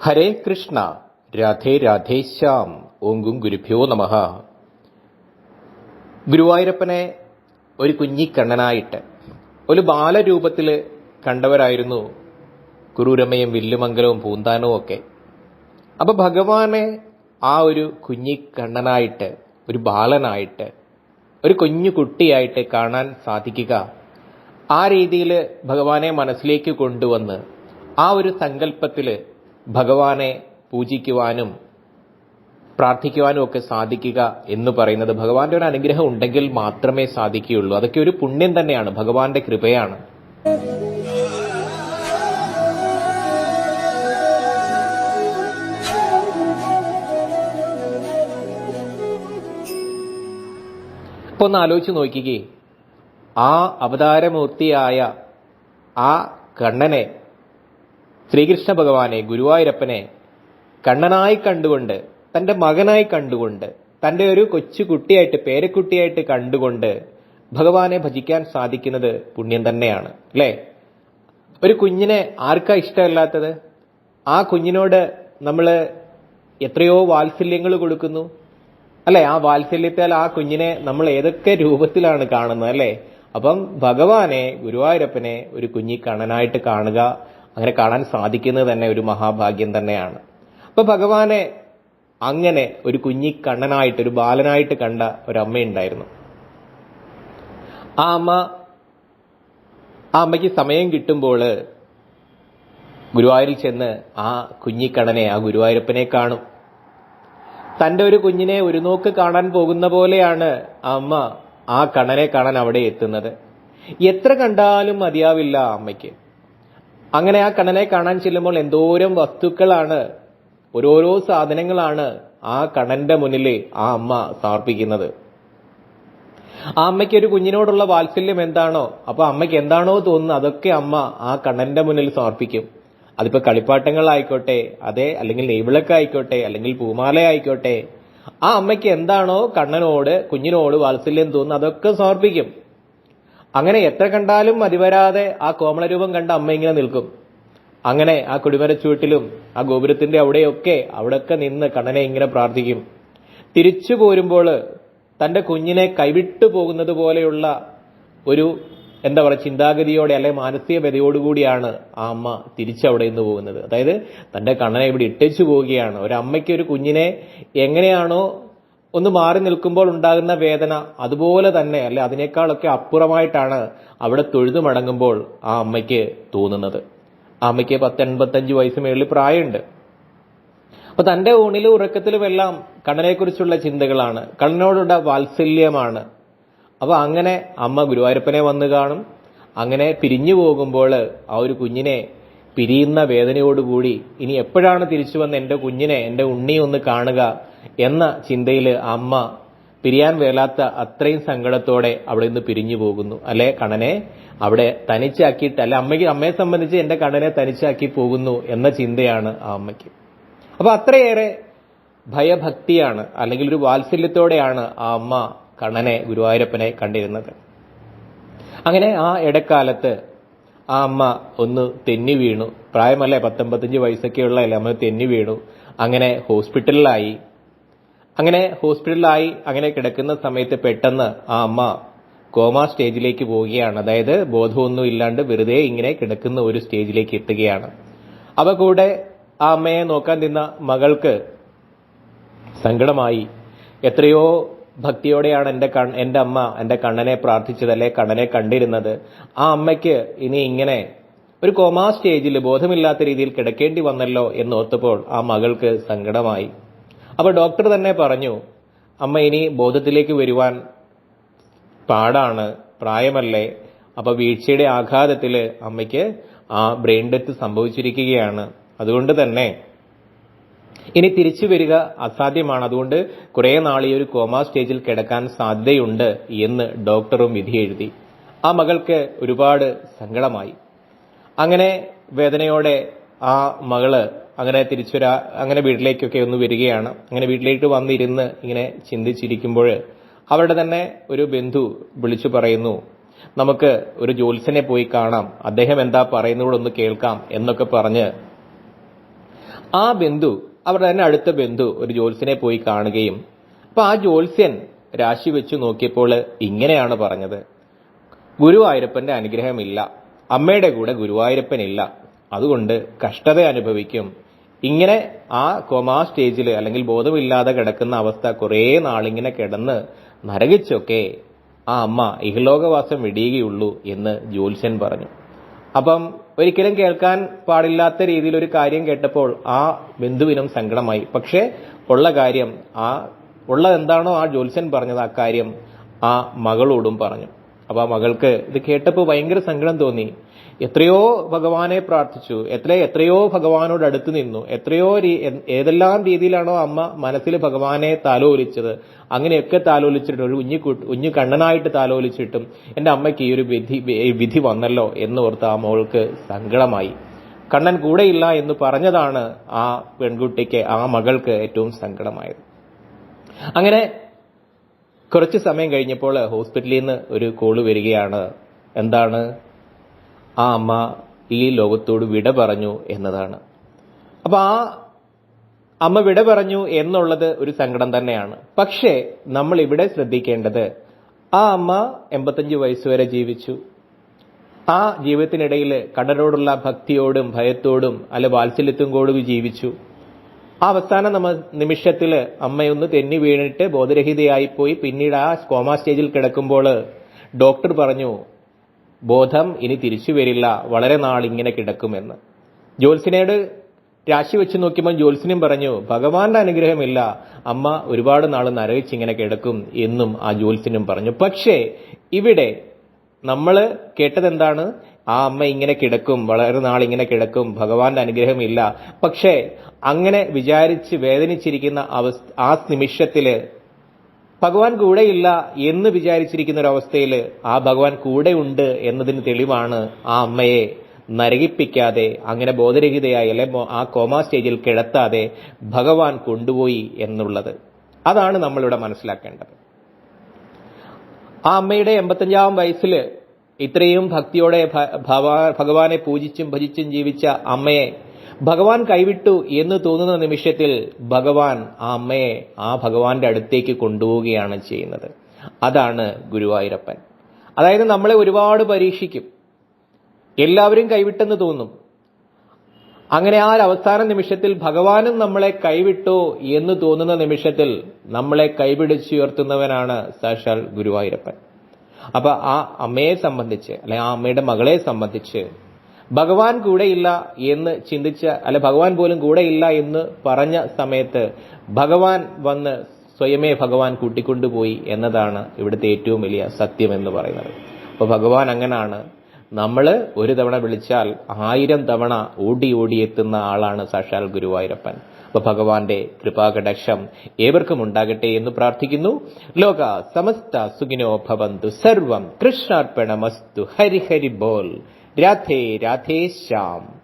ഹരേ കൃഷ്ണ രാധേ രാധേ രാധേശ്യാം ഓങ്കും ഗുരുഭ്യോ നമ. ഗുരുവായൂരപ്പനെ ഒരു കുഞ്ഞിക്കണ്ണനായിട്ട് ഒരു ബാലരൂപത്തിൽ കണ്ടവരായിരുന്നു കുരൂരമ്മയും വില്ലുമംഗലവും പൂന്താനവും ഒക്കെ. അപ്പോൾ ഭഗവാനെ ആ ഒരു കുഞ്ഞിക്കണ്ണനായിട്ട് ഒരു ബാലനായിട്ട് ഒരു കുഞ്ഞു കുട്ടിയായിട്ട് കാണാൻ സാധിക്കുക. ആ രീതിയിൽ ഭഗവാനെ മനസ്സിലേക്ക് കൊണ്ടുവന്ന് ആ ഒരു സങ്കല്പത്തിൽ ഭഗവാനെ പൂജിക്കുവാനും പ്രാർത്ഥിക്കുവാനും ഒക്കെ സാധിക്കുക എന്ന് പറയുന്നത് ഭഗവാന്റെ ഒരു അനുഗ്രഹം ഉണ്ടെങ്കിൽ മാത്രമേ സാധിക്കുകയുള്ളൂ. അതൊക്കെ ഒരു പുണ്യം തന്നെയാണ്. ഭഗവാന്റെ കൃപയാണ്. ഇപ്പൊ ഒന്ന് ആലോചിച്ച് നോക്കിക്കേ. ആ അവതാരമൂർത്തിയായ ആ കണ്ണനെ ശ്രീകൃഷ്ണ ഭഗവാനെ ഗുരുവായൂരപ്പനെ കണ്ണനായി കണ്ടുകൊണ്ട് തന്റെ മകനായി കണ്ടുകൊണ്ട് തന്റെ ഒരു കൊച്ചു കുട്ടിയായിട്ട് പേരക്കുട്ടിയായിട്ട് കണ്ടുകൊണ്ട് ഭഗവാനെ ഭജിക്കാൻ സാധിക്കുന്നത് പുണ്യം തന്നെയാണ് അല്ലേ? ഒരു കുഞ്ഞിനെ ആർക്കാ ഇഷ്ടമല്ലാത്തത്? ആ കുഞ്ഞിനോട് നമ്മൾ എത്രയോ വാത്സല്യങ്ങൾ കൊടുക്കുന്നു അല്ലെ? ആ വാത്സല്യത്താൽ ആ കുഞ്ഞിനെ നമ്മൾ ഏതൊക്കെ രൂപത്തിലാണ് കാണുന്നത് അല്ലെ? അപ്പം ഭഗവാനെ ഗുരുവായൂരപ്പനെ ഒരു കുഞ്ഞി കണ്ണനായിട്ട് കാണുക അങ്ങനെ കാണാൻ സാധിക്കുന്നത് തന്നെ ഒരു മഹാഭാഗ്യം തന്നെയാണ്. അപ്പൊ ഭഗവാനെ അങ്ങനെ ഒരു കുഞ്ഞി കണ്ണനായിട്ട് ഒരു ബാലനായിട്ട് കണ്ട ഒരു അമ്മയുണ്ടായിരുന്നു ആ അമ്മ ആ അമ്മയ്ക്ക് സമയം കിട്ടുമ്പോൾ ഗുരുവായൂരിൽ ചെന്ന് ആ കുഞ്ഞിക്കണ്ണനെ ആ ഗുരുവായൂരപ്പനെ കാണും. തന്റെ ഒരു കുഞ്ഞിനെ ഒരു നോക്ക് കാണാൻ പോകുന്ന പോലെയാണ് ആ അമ്മ ആ കണ്ണനെ കാണാൻ അവിടെ എത്തുന്നത്. എത്ര കണ്ടാലും മതിയാവില്ല അമ്മയ്ക്ക്. അങ്ങനെ ആ കണ്ണനെ കാണാൻ ചെല്ലുമ്പോൾ എന്തോരം വസ്തുക്കളാണ് ഓരോരോ സാധനങ്ങളാണ് ആ കണ്ണന്റെ മുന്നിൽ ആ അമ്മ സമർപ്പിക്കുന്നത് ആ അമ്മയ്ക്ക് ഒരു കുഞ്ഞിനോടുള്ള വാത്സല്യം എന്താണോ അപ്പൊ അമ്മയ്ക്ക് എന്താണോ തോന്നുന്നത് അതൊക്കെ അമ്മ ആ കണ്ണന്റെ മുന്നിൽ സമർപ്പിക്കും അതിപ്പോ കളിപ്പാട്ടങ്ങളായിക്കോട്ടെ അതെ അല്ലെങ്കിൽ നെയ്വിളക്ക് ആയിക്കോട്ടെ അല്ലെങ്കിൽ പൂമാല ആയിക്കോട്ടെ ആ അമ്മയ്ക്ക് എന്താണോ കണ്ണനോട് കുഞ്ഞിനോട് വാത്സല്യം തോന്നുന്നത് അതൊക്കെ സമർപ്പിക്കും അങ്ങനെ എത്ര കണ്ടാലും മതിവരാതെ ആ കോമളരൂപം കണ്ട അമ്മ ഇങ്ങനെ നിൽക്കും. അങ്ങനെ ആ കുടിമരച്ചുവട്ടിലും ആ ഗോപുരത്തിന്റെ അവിടെയൊക്കെ അവിടെയൊക്കെ നിന്ന് കണ്ണനെ ഇങ്ങനെ പ്രാർത്ഥിക്കും. തിരിച്ചു പോരുമ്പോൾ തന്റെ കുഞ്ഞിനെ കൈവിട്ടു പോകുന്നത് പോലെയുള്ള ഒരു എന്താ പറയുക ചിന്താഗതിയോടെ അല്ലെ മാനസിക വ്യതയോടുകൂടിയാണ് ആ അമ്മ തിരിച്ചവിടെ നിന്ന് പോകുന്നത്. അതായത് തന്റെ കണ്ണനെ ഇവിടെ ഇട്ടേച്ചു പോവുകയാണ്. അമ്മയ്ക്ക് ഒരു കുഞ്ഞിനെ എങ്ങനെയാണോ ഒന്ന് മാറി നിൽക്കുമ്പോൾ ഉണ്ടാകുന്ന വേദന അതുപോലെ തന്നെ അല്ലെ അതിനേക്കാളൊക്കെ അപ്പുറമായിട്ടാണ് അവിടെ തൊഴുതു മടങ്ങുമ്പോൾ ആ അമ്മയ്ക്ക് തോന്നുന്നത്. ആ അമ്മയ്ക്ക് പത്ത് എൺപത്തഞ്ച് വയസ്സ് മേളിൽ പ്രായമുണ്ട്. അപ്പൊ തന്റെ ഊണിലും ഉറക്കത്തിലും എല്ലാം കണ്ണനെക്കുറിച്ചുള്ള ചിന്തകളാണ്. കണ്ണനോടുള്ള വാത്സല്യമാണ്. അപ്പൊ അങ്ങനെ അമ്മ ഗുരുവായൂരപ്പനെ വന്നു കാണും. അങ്ങനെ പിരിഞ്ഞു പോകുമ്പോൾ ആ ഒരു കുഞ്ഞിനെ പിരിയുന്ന വേദനയോടുകൂടി ഇനി എപ്പോഴാണ് തിരിച്ചു വന്ന് എന്റെ കുഞ്ഞിനെ എന്റെ ഉണ്ണി ഒന്ന് കാണുക? എന്ന ചിന്തയിൽ അമ്മ പിരിയാൻ വേലാത്ത അത്രയും സങ്കടത്തോടെ അവിടെ നിന്ന് പിരിഞ്ഞു പോകുന്നു. അല്ലെ കണ്ണനെ? അവിടെ തനിച്ചാക്കിയിട്ട് അല്ലെ അമ്മയ്ക്ക് അമ്മയെ സംബന്ധിച്ച് എന്റെ കണ്ണനെ തനിച്ചാക്കി പോകുന്നു എന്ന ചിന്തയാണ് ആ അമ്മയ്ക്ക്. അപ്പൊ അത്രയേറെ ഭയഭക്തിയാണ് അല്ലെങ്കിൽ ഒരു വാത്സല്യത്തോടെയാണ് ആ അമ്മ കണനെ ഗുരുവായൂരപ്പനെ കണ്ടിരുന്നത്. അങ്ങനെ ആ ഇടക്കാലത്ത് ആ അമ്മ ഒന്ന് തെന്നി വീണു. പ്രായമല്ലേ? പത്തൊമ്പത്തഞ്ച് വയസ്സൊക്കെയുള്ള അമ്മ തെന്നി വീണു. അങ്ങനെ ഹോസ്പിറ്റലിലായി. അങ്ങനെ ഹോസ്പിറ്റലിലായി അങ്ങനെ കിടക്കുന്ന സമയത്ത് പെട്ടെന്ന് ആ അമ്മ കോമ സ്റ്റേജിലേക്ക് പോവുകയാണ്. അതായത് ബോധമൊന്നും ഇല്ലാണ്ട് വെറുതെ ഇങ്ങനെ കിടക്കുന്ന ഒരു സ്റ്റേജിലേക്ക് എത്തുകയാണ്. അവ കൂടെ ആ അമ്മയെ നോക്കാൻ നിന്ന മകൾക്ക് സങ്കടമായി. എത്രയോ ഭക്തിയോടെയാണ് എന്റെ കൺ എന്റെ അമ്മ എന്റെ കണ്ണനെ പ്രാർത്ഥിച്ചത് അല്ലെ കണ്ണനെ കണ്ടിരുന്നത്. ആ അമ്മയ്ക്ക് ഇനി ഇങ്ങനെ ഒരു കോമാ സ്റ്റേജിൽ ബോധമില്ലാത്ത രീതിയിൽ കിടക്കേണ്ടി വന്നല്ലോ എന്നോർത്തപ്പോൾ ആ മകൾക്ക് സങ്കടമായി. അപ്പോൾ ഡോക്ടർ തന്നെ പറഞ്ഞു അമ്മ ഇനി ബോധത്തിലേക്ക് വരുവാൻ പാടാണ് പ്രായമല്ലേ. അപ്പോൾ വീഴ്ചയുടെ ആഘാതത്തിൽ അമ്മയ്ക്ക് ആ ബ്രെയിൻ ഡെത്ത് സംഭവിച്ചിരിക്കുകയാണ്. അതുകൊണ്ട് തന്നെ ഇനി തിരിച്ചു വരിക അസാധ്യമാണ്. അതുകൊണ്ട് കുറേ നാൾ ഈ ഒരു കോമ സ്റ്റേജിൽ കിടക്കാൻ സാധ്യതയുണ്ട് എന്ന് ഡോക്ടറും വിധി എഴുതി. ആ മകൾക്ക് ഒരുപാട് സങ്കടമായി. അങ്ങനെ വേദനയോടെ ആ മകൾ അങ്ങനെ തിരിച്ചു വരാ അങ്ങനെ വീട്ടിലേക്കൊക്കെ ഒന്ന് വരികയാണ്. അങ്ങനെ വീട്ടിലേക്ക് വന്നിരുന്ന് ഇങ്ങനെ ചിന്തിച്ചിരിക്കുമ്പോൾ അവരുടെ തന്നെ ഒരു ബന്ധു വിളിച്ചു പറയുന്നു നമുക്ക് ഒരു ജോൽസനെ പോയി കാണാം. അദ്ദേഹം എന്താ പറയുന്നതോടൊന്ന് കേൾക്കാം എന്നൊക്കെ പറഞ്ഞ് ആ ബന്ധു അവരുടെ തന്നെ അടുത്ത ബന്ധു ഒരു ജോൽസനെ പോയി കാണുകയും അപ്പൊ ആ ജ്യോത്സ്യൻ രാശി വെച്ച് നോക്കിയപ്പോൾ ഇങ്ങനെയാണ് പറഞ്ഞത് ഗുരുവായൂരപ്പന്റെ അനുഗ്രഹമില്ല. അമ്മയുടെ കൂടെ ഗുരുവായൂരപ്പനില്ല അതുകൊണ്ട് കഷ്ടത അനുഭവിക്കും. ഇങ്ങനെ ആ കൊമാ സ്റ്റേജിൽ അല്ലെങ്കിൽ ബോധമില്ലാതെ കിടക്കുന്ന അവസ്ഥ കുറേ നാളിങ്ങനെ കിടന്ന് നരകിച്ചൊക്കെ ആ അമ്മ ഇഹലോകവാസം വെടിയുകയുള്ളൂ എന്ന് ജ്യോത്സ്യൻ പറഞ്ഞു. അപ്പം ഒരിക്കലും കേൾക്കാൻ പാടില്ലാത്ത രീതിയിൽ ഒരു കാര്യം കേട്ടപ്പോൾ ആ ബന്ധുവിനും സങ്കടമായി. പക്ഷേ ഉള്ള കാര്യം ആ ഉള്ളത് എന്താണോ ആ ജ്യോത്സ്യൻ പറഞ്ഞത് ആ കാര്യം ആ മകളോടും പറഞ്ഞു. അപ്പോൾ ആ മകൾക്ക് ഇത് കേട്ടപ്പോൾ ഭയങ്കര സങ്കടം തോന്നി. എത്രയോ ഭഗവാനെ പ്രാർത്ഥിച്ചു. എത്ര എത്രയോ ഭഗവാനോട് അടുത്ത് നിന്നു. എത്രയോ ഏതെല്ലാം രീതിയിലാണോ അമ്മ മനസ്സിൽ ഭഗവാനെ താലോലിച്ചത്. അങ്ങനെയൊക്കെ താലോലിച്ചിട്ട് ഒരു കുഞ്ഞു കുഞ്ഞു കണ്ണനായിട്ട് താലോലിച്ചിട്ടും എന്റെ അമ്മയ്ക്ക് ഈ ഒരു വിധി വിധി വന്നല്ലോ എന്ന് ഓർത്ത് ആ മോൾക്ക് സങ്കടമായി. കണ്ണൻ കൂടെയില്ല എന്ന് പറഞ്ഞതാണ് ആ പെൺകുട്ടിക്ക് ആ മകൾക്ക് ഏറ്റവും സങ്കടമായത്. അങ്ങനെ കുറച്ച് സമയം കഴിഞ്ഞപ്പോൾ ഹോസ്പിറ്റലിൽ നിന്ന് ഒരു കോൾ വരികയാണ്. എന്താണ്? ആ അമ്മ ഈ ലോകത്തോട് വിട പറഞ്ഞു എന്നതാണ്. അപ്പോൾ ആ അമ്മ വിട പറഞ്ഞു എന്നുള്ളത് ഒരു സങ്കടം തന്നെയാണ്. പക്ഷേ നമ്മൾ ഇവിടെ ശ്രദ്ധിക്കേണ്ടത് ആ അമ്മ എൺപത്തഞ്ച് വയസ്സുവരെ ജീവിച്ചു. ആ ജീവിതത്തിനിടയിൽ കടലോടുള്ള ഭക്തിയോടും ഭയത്തോടും അല്ല വാത്സല്യത്തും കൂടി ജീവിച്ചു. ആ അവസാന നമ്മ നിമിഷത്തിൽ അമ്മയൊന്ന് തെന്നി വീണിട്ട് ബോധരഹിതയായി പോയി. പിന്നീട് ആ കോമ സ്റ്റേജിൽ കിടക്കുമ്പോൾ ഡോക്ടർ പറഞ്ഞു ബോധം ഇനി തിരിച്ചു വരില്ല. വളരെ നാൾ ഇങ്ങനെ കിടക്കുമെന്ന് ജോത്സിനോട് രാശി വെച്ച് നോക്കിയപ്പോൾ ജോത്സ്യനും പറഞ്ഞു ഭഗവാന്റെ അനുഗ്രഹമില്ല. അമ്മ ഒരുപാട് നാൾ ഇങ്ങനെ കിടക്കും എന്നും ആ ജോത്സ്യനും പറഞ്ഞു. പക്ഷേ ഇവിടെ നമ്മൾ കേട്ടതെന്താണ്? ആ അമ്മ ഇങ്ങനെ കിടക്കും വളരെ നാൾ ഇങ്ങനെ കിടക്കും ഭഗവാന്റെ അനുഗ്രഹമില്ല. പക്ഷേ അങ്ങനെ വിചാരിച്ച് വേദനിച്ചിരിക്കുന്ന അവസ്ഥ ആ നിമിഷത്തിൽ ഭഗവാൻ കൂടെയില്ല എന്ന് വിചാരിച്ചിരിക്കുന്ന ഒരു അവസ്ഥയിൽ ആ ഭഗവാൻ കൂടെ ഉണ്ട് എന്നതിന് തെളിവാണ് ആ അമ്മയെ നരകിപ്പിക്കാതെ അങ്ങനെ ബോധരഹിതയായി അല്ലെ ആ കോമാ സ്റ്റേജിൽ കിടത്താതെ ഭഗവാൻ കൊണ്ടുപോയി എന്നുള്ളത്. അതാണ് നമ്മളിവിടെ മനസ്സിലാക്കേണ്ടത്. ആ അമ്മയുടെ എൺപത്തഞ്ചാം വയസ്സിൽ ഇത്രയും ഭക്തിയോടെ ഭഗവാനെ പൂജിച്ചും ഭജിച്ചും ജീവിച്ച അമ്മയെ ഭഗവാൻ കൈവിട്ടു എന്ന് തോന്നുന്ന നിമിഷത്തിൽ ഭഗവാൻ ആ അമ്മയെ ആ ഭഗവാന്റെ അടുത്തേക്ക് കൊണ്ടുപോവുകയാണ് ചെയ്യുന്നത്. അതാണ് ഗുരുവായൂരപ്പൻ. അതായത് നമ്മളെ ഒരുപാട് പരീക്ഷിക്കും. എല്ലാവരും കൈവിട്ടെന്ന് തോന്നും. അങ്ങനെ ആ അവസാന നിമിഷത്തിൽ ഭഗവാനും നമ്മളെ കൈവിട്ടോ എന്ന് തോന്നുന്ന നിമിഷത്തിൽ നമ്മളെ കൈപിടിച്ചുയർത്തുന്നവനാണ് സാക്ഷാൽ ഗുരുവായൂരപ്പൻ. അപ്പൊ ആ അമ്മയെ സംബന്ധിച്ച് അല്ലെ ആ അമ്മയുടെ മകളെ സംബന്ധിച്ച് ഭഗവാൻ കൂടെയില്ല എന്ന് ചിന്തിച്ച അല്ല ഭഗവാൻ പോലും കൂടെയില്ല എന്ന് പറഞ്ഞ സമയത്ത് ഭഗവാൻ വന്ന് സ്വയമേ ഭഗവാൻ കൂട്ടിക്കൊണ്ടുപോയി എന്നതാണ് ഇവിടുത്തെ ഏറ്റവും വലിയ സത്യം എന്ന് പറയുന്നത്. അപ്പോൾ ഭഗവാൻ അങ്ങനാണ്. നമ്മൾ ഒരു തവണ വിളിച്ചാൽ ആയിരം തവണ ഓടി ഓടി എത്തുന്ന ആളാണ് സാക്ഷാൽ ഗുരുവായൂരപ്പൻ. അപ്പൊ ഭഗവാന്റെ കൃപാകടക്ഷം ഏവർക്കും ഉണ്ടാകട്ടെ എന്ന് പ്രാർത്ഥിക്കുന്നു. ലോക സമസ്ത സുഖിനോ ഭവന്തു സർവം കൃഷ്ണാർപ്പണമസ്തു ഹരിഹരി ബോൾ രാധേ രാധേ ശ്യാം.